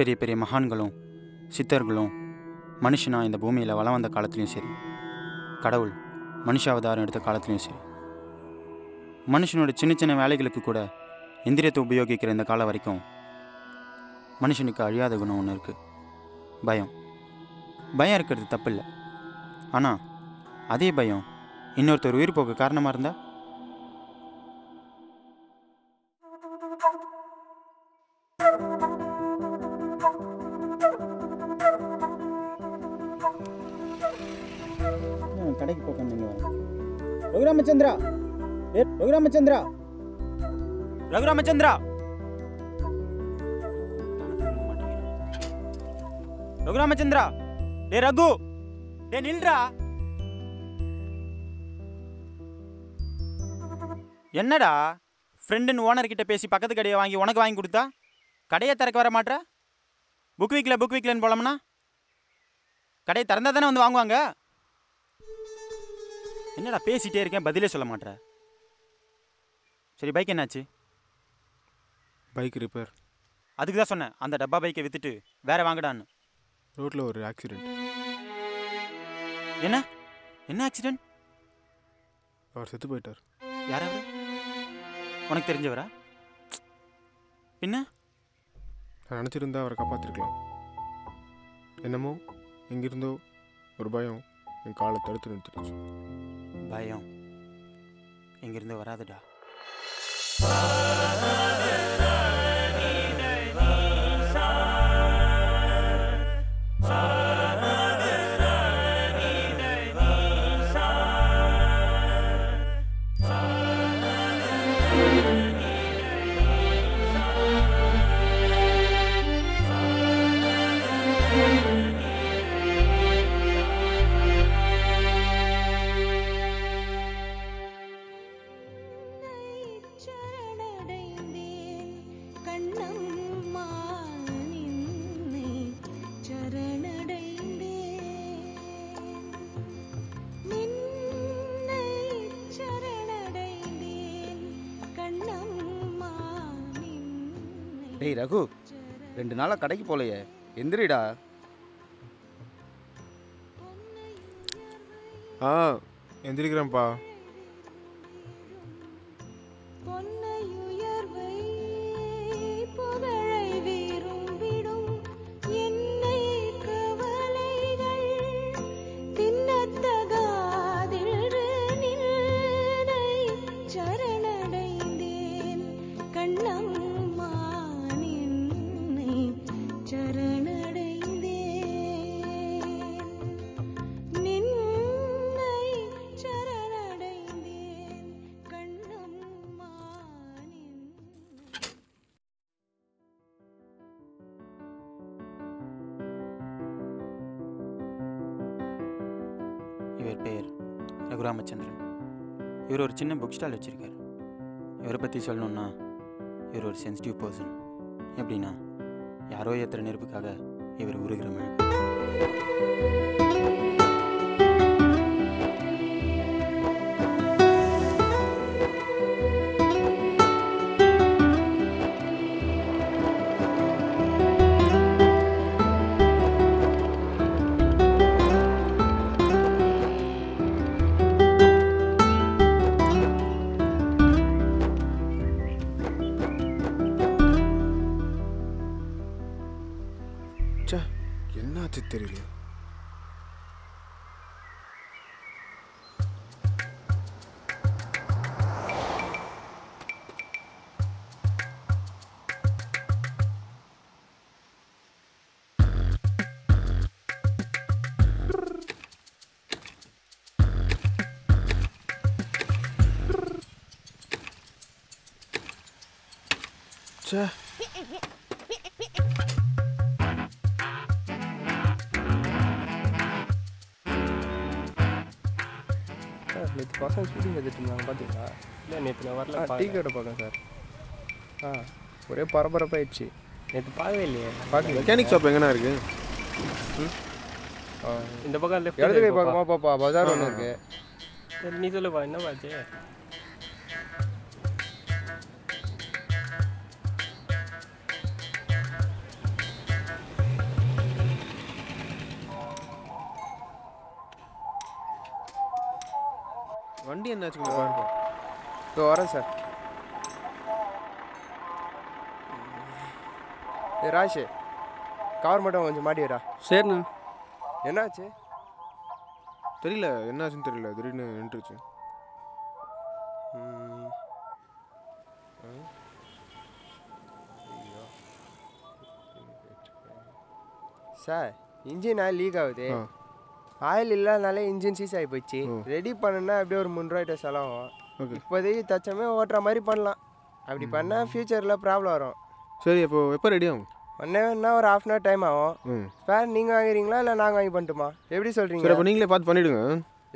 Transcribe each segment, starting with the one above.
பெரிய பெரிய மகான்களும் சித்தர்களும் மனுஷனா இந்த பூமியில் வளம் வந்த காலத்துலேயும் சரி கடவுள் மனுஷாவதாரம் எடுத்த காலத்துலேயும் சரி மனுஷனோட சின்ன சின்ன வேலைகளுக்கு கூட எந்திரியத்தை உபயோகிக்கிற இந்த காலம் வரைக்கும் மனுஷனுக்கு அழியாத குணம் ஒன்று இருக்குது பயம். பயம் இருக்கிறது தப்பில்லை. ஆனால் அதே பயம் இன்னொருத்தர் உயிர் போக காரணமாக இருந்தால் கடைக்கு போக ரகுராமச்சந்திரா. ஏ ரகுராமச்சந்திரா. ரகுராமச்சந்திரா. ரகுராமச்சந்திரா. டே ரகு. டே நில்றா. என்னடா? ஃப்ரெண்டுன்னு ஓனர்கிட்ட பேசி பக்கத்து கடையை வாங்கி உனக்கு வாங்கி கொடுத்தா? கடையை திறக்க வர மாட்டேற புக் வீக்கில் புக் வீக்கில்னு போலாம்னா? கடையை திறந்தா தானே வந்து வாங்குவாங்க? என்னடா பேசிட்டே இருக்கேன் பதிலே சொல்ல மாட்ற சரி பைக் என்னாச்சு? பைக் ரிப்பேர் அதுக்கு தான் சொன்னேன் அந்த டப்பா பைக்கை வித்துட்டு வேற வாங்கடான்னு. ரோட்டில் ஒரு ஆக்சிடெண்ட் என்ன? என்ன ஆக்சிடென்ட் அவர் செத்து போயிட்டார். யார் அவரு? உனக்கு தெரிஞ்சவரா? பின்ன? நான் நினச்சிருந்தா அவரை காப்பாற்றிருக்கலாம் என்னமோ எங்கிருந்தோ ஒரு பயம் என் காலை தடுத்து நிறுத்திடுச்சு. பயம். இங்கிருந்து வராதுடா. டேய் ரகு ரெண்டு நாளாக கடைக்கு போலையே. எந்திரிடா. ஆ எந்திரிக்கிறேன்ப்பா. ரகுராமச்சந்திரன். இவர் ஒரு சின்ன புக் ஸ்டால் வச்சுருக்கார். இவரை பற்றி சொல்லணுன்னா இவர் ஒரு சென்சிட்டிவ் பர்சன் எப்படின்னா யாரோ ஏற்றுற நெருப்புக்காக இவர் உருகிற மழை ச்சே சார் நேற்று பசங்க ஷூட்டிங் எடுத்துட்டு இருந்தாங்க பார்த்தீங்களா இல்லை நேற்று நான் வரல டீ கடை பார்க்கேன் சார் ஆ ஒரே பரபரப்பாயிடுச்சு நேற்று பார்க்கவே இல்லையே பார்க்கல மெக்கானிக் ஷாப் எங்கண்ணா இருக்கு இந்த பக்கம் லெஃப்ட் இடது கை பக்கமா பாப்பா பஜார் ஒன்று இருக்கு நீ சொல்லுப்பா என்ன பாச்சு வண்டி கொஞ்சம் பாருப்பா இதோ வரேன் சார். ஏ ராஷ் கவர் மட்டும் கொஞ்சம் மாட்டிடுறா. சரிண்ணா. என்னாச்சு? தெரியல என்னாச்சுன்னு தெரியல திடீர்னு நின்றுச்சு. சார் இன்ஜின் ஆயில் லீக் ஆகுது. ஆயில் இல்லாதனால இன்ஜின் சீஸ் ஆகி போச்சு. ரெடி பண்ணணும்னா அப்படியே ஒரு முந்நூறுவாய்ட்ட செலவாகும். ஓகே. இப்போதைக்கு தச்சமே ஓட்டுற மாதிரி பண்ணலாம். அப்படி பண்ணால் ஃப்யூச்சரில் ப்ராப்ளம் வரும். சரி அப்போ எப்போ ரெடி ஆகும்? வேணா ஒரு ஹாஃப் அன் ஹவர் டைம் ஆகும். ஸ்பேர் நீங்கள் வாங்குறீங்களா இல்லை நாங்கள் வாங்கி பண்ணட்டுமா? எப்படி சரி சொல்கிறீங்க அப்போ நீங்களே பார்த்து பண்ணிவிடுங்க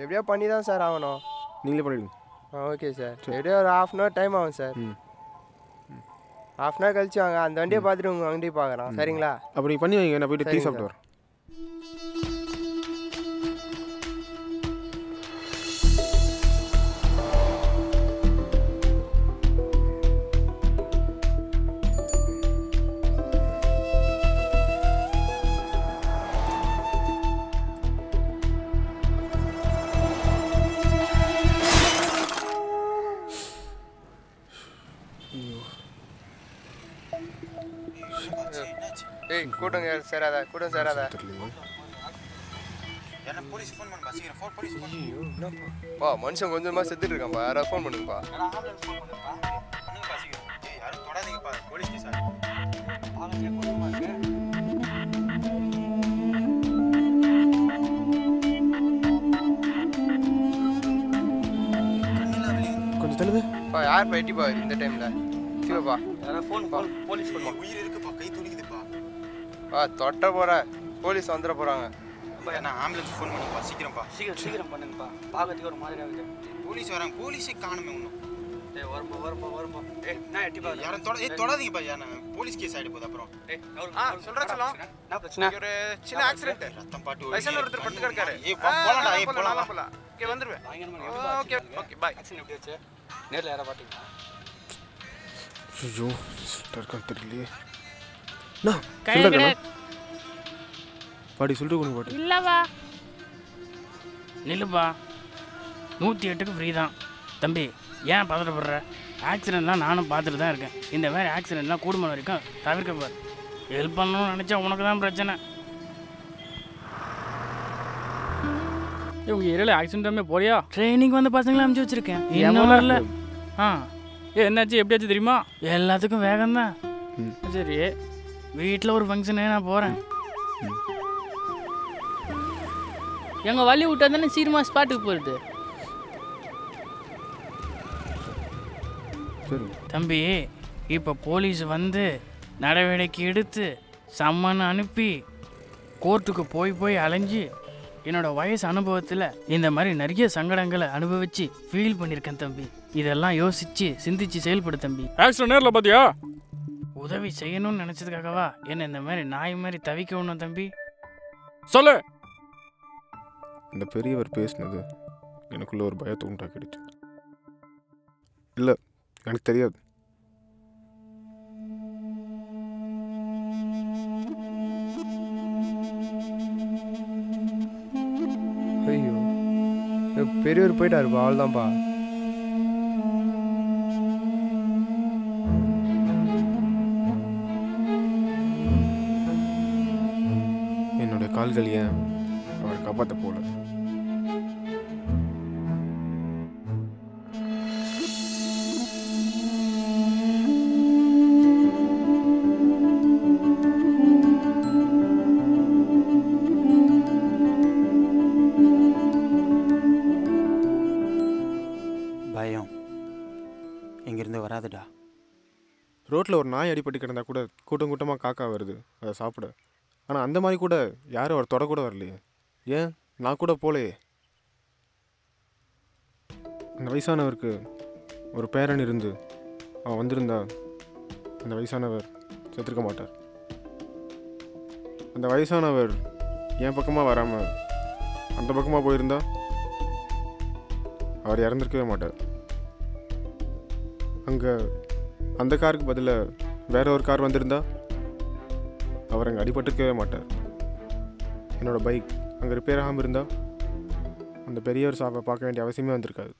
எப்படியோ பண்ணி தான் சார் ஆகணும். நீங்களே பண்ணிவிடுங்க ஆ ஓகே சார். எப்படியோ ஒரு ஹாஃப் அன் ஹவர் டைம் ஆகும் சார் ஹாஃப் அன் ஹவர் கழிச்சு வாங்க. அந்த வண்டியை பார்த்துட்டு உங்கள் வண்டி பார்க்குறோம் சரிங்களா? அப்போ நீங்கள் பண்ணி வைங்க. நான் போயிட்டு டீ சாப்பிட்டு வரேன். போலீஸ் ஃபோன் ஐயோ என்னப்பா பா மனுஷன் கொஞ்சமாக செத்துட்டு இருக்கான்ப்பா யாராவது ஃபோன் பண்ணுங்கப்பா கொஞ்சம் தள்ளுது பா யார் பா எட்டிப்பா இந்த டைமில் தீவப்பா ஃபோன் போலீஸ் ஃபோன் உயிர் இருக்குப்பா கை துடிக்குதுப்பா பா தொட்ட போகிற போலீஸ் வந்துட போகிறாங்க நான் ஆம்புலன்ஸ் ஃபோன் பண்ணுப்பா சீக்கிரம்ப்பா. சீக்கிரம் சீக்கிரம் பண்ணுங்கப்பா. பார்க்கறதுக்கு ஒரு மாதிரி ஆகுது. போலீஸ் வராங்க. போலீஸே காணுமே ஒன்றும் ஏய் வரும்பா வரும்பா வரும்பா. ஏய் நான் எட்டி பாரு யாரும் தொட ஏய் தொடாதீங்கப்பா யானை. போலீஸ் கேஸ் ஆகிட போகுது அப்புறம். ஆ, சொல்றேன் சொல்லும். என்ன பிரச்சனை? ஒரு சின்ன ஆக்சிடென்ட் ரத்தம் பாட்டு வயசான ஒருத்தர் படுத்து கிடக்காரு ஏய் போ- போலாம்டா ஏய் போலாம் போலாம். ஓகே வந்துருவேன். Okay okay bye. ஆக்சிடென்ட் எப்படி ஆச்சு? நேர்ல யாரா பாத்தீங்களா? ஐயோ இருக்கான்னு தெரியலையே. பாடி சொல்லிட்டு கொடுங்க பாட்டி இல்லைவா நில்லுப்பா. நூற்றி எட்டுக்கு ஃப்ரீ தான். தம்பி ஏன் பதட்டப்படுற? ஆக்சிடெண்ட்லாம் நானும் பார்த்துட்டு தான் இருக்கேன். இந்த மாதிரி ஆக்சிடெண்ட்லாம் கூடுமான வரைக்கும் தவிர்க்க பாரு ஹெல்ப் பண்ணணும்னு நினச்சா உனக்கு தான் பிரச்சனை. இவங்க ஏரியாவில் ஆக்சிடென்ட்டாமே போறியா? ட்ரைனிங் வந்து பசங்களை அனுப்பிச்சி வச்சிருக்கேன். இன்னும் வரல. ஆ. என்னாச்சு? எப்படியாச்சு தெரியுமா? எல்லாத்துக்கும் வேகம்தான். ம். சரி. வீட்டில் ஒரு ஃபங்க்ஷனே நான் போகிறேன் எங்க வழி விட்டா தானே சீக்கிரமா ஸ்பாட்டுக்கு போறது சரி. தம்பி இப்போ போலீஸ் வந்து நடவடிக்கை எடுத்து சம்மன் அனுப்பி கோர்ட்டுக்கு போய் போய் அலைஞ்சு என்னோட வயசு அனுபவத்தில் இந்த மாதிரி நிறைய சங்கடங்களை அனுபவிச்சு ஃபீல் பண்ணியிருக்கேன் தம்பி. இதெல்லாம் யோசிச்சு சிந்திச்சு செயல்படு தம்பி. ஆக்சிடென்ட் நேரில் பார்த்தியா உதவி செய்யணும்னு நினச்சதுக்காகவா? என்ன இந்த மாதிரி நாய் மாதிரி தவிக்க விடணும் தம்பி? சொல்லு! அந்த பெரியவர் பேசினது எனக்குள்ள ஒரு பயத்தை உண்டாக்கிடுச்சு. இல்லை எனக்கு தெரியாது. ஐயோ பெரியவர் போயிட்டாருப்பா அவ்வளோதான்ப்பா என்னுடைய கால்கள் ஏன் அவரை காப்பாற்ற போல? பயம். இங்கேருந்து வராதுடா. ரோட்டில் ஒரு நாய் அடிபட்டு கிடந்தா கூட கூட்டம் கூட்டமாக காக்கா வருது. அதை சாப்பிட. ஆனால் அந்த மாதிரி கூட யாரும் அவர் தொட கூட வரலையே. ஏன்? நான் கூட போகலையே அந்த வயசானவருக்கு ஒரு பேரன் இருந்து அவன் வந்திருந்தா அந்த வயசானவர் செத்துருக்க மாட்டார். அந்த வயசானவர் என் பக்கமாக வராமல் அந்த பக்கமாக போயிருந்தா அவர் இறந்துருக்கவே மாட்டார். அங்கே அந்த காருக்கு பதிலாக வேற ஒரு கார் வந்திருந்தா அவர் அங்கே அடிபட்டிருக்கவே மாட்டார். என்னோட பைக் அங்கே ரிப்பேர் ஆகாமல் இருந்தால் அந்த பெரியவர் சாவை பார்க்க வேண்டிய அவசியமே வந்திருக்காது.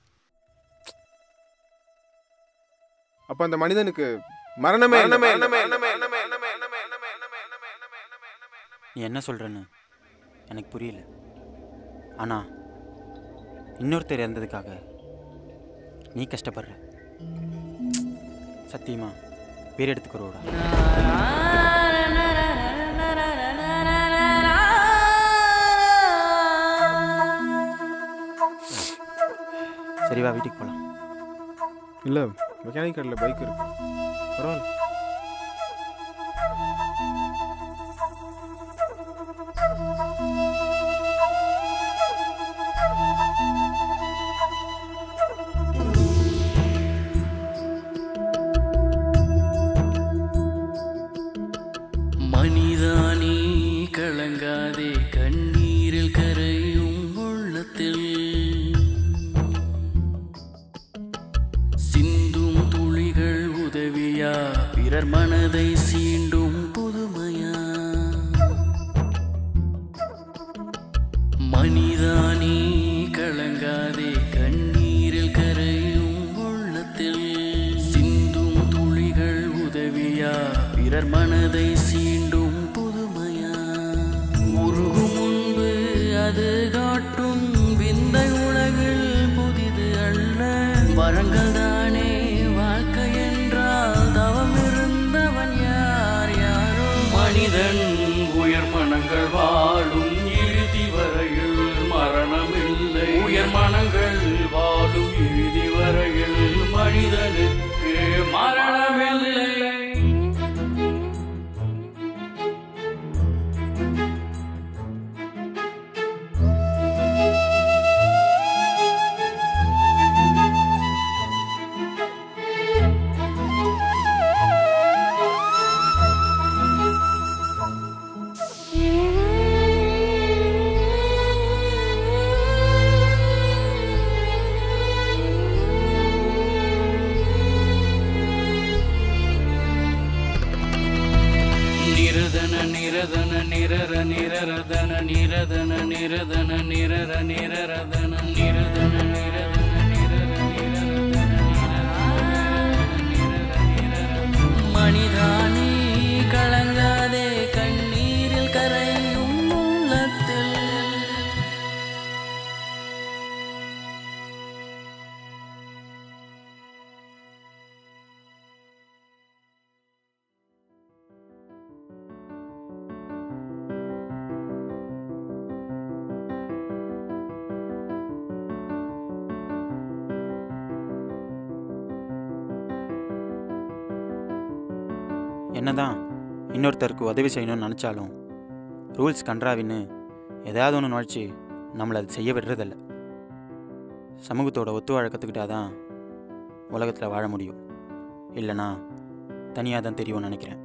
அப்போ அந்த மனிதனுக்கு மரணமே மரணமே நீ என்ன சொல்கிறன்னு எனக்கு புரியல. ஆனால் இன்னொருத்தர் இறந்ததுக்காக நீ கஷ்டப்படுற. சத்தியமா பேர் எடுத்துக்கிறோடா சரி வா வீட்டுக்கு போகலாம் இல்லை மெக்கானிக் கடையில் பைக் இருக்கு. பரவாயில்ல. மனதை சீண்டும் புதுமையா? உருகு முன்பு அது காட்டும் விந்தை உலகில் புதிது அல்ல. வரங்கள் தானே வாழ்க்கை என்றால் தவம் இருந்தவன் யார் யாரோ? மனிதன் உயர் மனங்கள் வா என்னதான் இன்னொருத்தருக்கு உதவி செய்யணும்னு நினச்சாலும் ரூல்ஸ் கன்றாவின்னு எதாவது ஒன்று நுழைச்சி நம்மளை அது செய்ய விடுறதில்ல. சமூகத்தோட ஒத்து வாழ கற்றுக்கிட்டாதான் உலகத்தில் வாழ முடியும். இல்லைனா தனியாக தான் தெரியும்னு நினைக்கிறேன்.